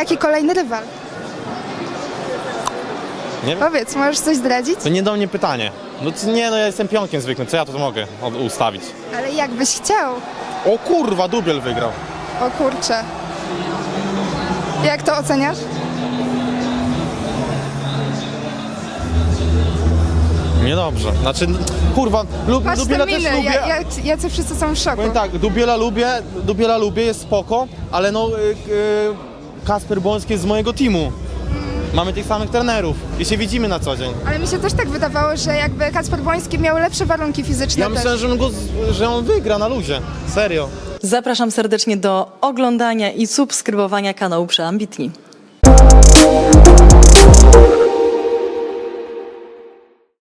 jaki kolejny rywal? Nie wiem. Powiedz, możesz coś zdradzić? To nie do mnie pytanie. No to nie, no ja jestem pionkiem zwykłym, co ja tu mogę od- ustawić? Ale jak byś chciał? O kurwa, Dubiel wygrał. O kurczę. Jak to oceniasz? Niedobrze. Znaczy, kurwa, lub, Patrz te Dubiela też miny, lubię. ja, ja, jacy wszyscy są w szoku. Powiem tak, Dubiela lubię, Dubiela lubię, jest spoko, ale no y, y, Kasper Błoński jest z mojego teamu. Mamy tych samych trenerów i się widzimy na co dzień. Ale mi się też tak wydawało, że jakby Kacper Błoński miał lepsze warunki fizyczne Ja myślę, że on, go, że on wygra na luzie. Serio. Zapraszam serdecznie do oglądania i subskrybowania kanału Przeambitni.